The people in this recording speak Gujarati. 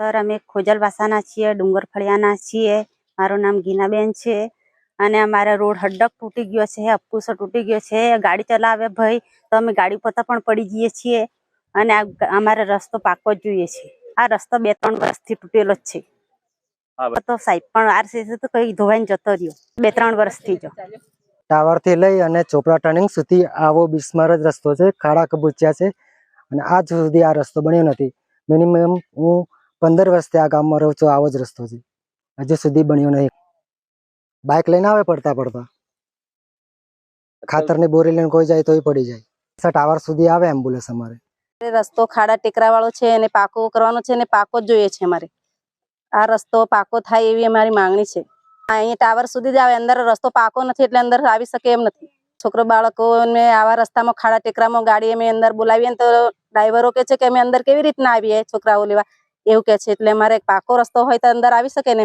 સર અમે ખોજલવાસાના છીએ ડુંગર ફળિયાના છીએ. મારું નામ ગીનાબેન છે અને અમારા રોડ હડક તૂટી ગયો છે અપુસો તૂટી ગયો છે. ગાડી ચલાવે ભાઈ તો અમે ગાડી પોતા પણ પડી જઈએ છીએ અને આ અમારે રસ્તો પાકો જ જોઈએ છે. આ રસ્તો બે ત્રણ વર્ષથી તૂટેલો જ છે. તો સાહેબ પણ આરસીસી તો કઈ ધોવાઈને જતો રહ્યો. બે ત્રણ વર્ષથી જો. ટાવરથી લઈ અને ચોપડા ટર્નિંગ સુધી આવો બિસ્માર જ રસ્તો છે ખાડા કબૂચ્યા છે અને આજ સુધી આ રસ્તો બન્યો નથી. મિનિમમ હું પંદર વર્ષથી આ ગામમાં રહું છું, આવો જ રસ્તો છે. હજુ સુધી બન્યો નહીં. બાઇક લઈને આવે પડતા પડતા. ખાતરની બોરી લઈને કોઈ જાય તોય પડી જાય. ટાવર સુધી આવે એમ્બ્યુલન્સ અમારે. રસ્તો ખાડા ટેકરા વાળો છે અને પાકો કરવાનો છે અને પાકો જ જોઈએ છે અમારે. આ રસ્તો પાકો થાય એવી અમારી માંગણી છે. અહીંયા ટાવર સુધી જ આવે. અંદર રસ્તો પાકો નથી એટલે અંદર આવી શકે એમ નથી. છોકરો, બાળકોને આવા રસ્તામાં ખાડા ટેકરામાં ગાડી અમે અંદર બોલાવીએ તો ડ્રાઈવરો કે છે કે અમે અંદર કેવી રીતના આવીએ છોકરાઓ લેવા? એવું કે છે એટલે અમારે પાકો રસ્તો હોય તો અંદર આવી શકે ને.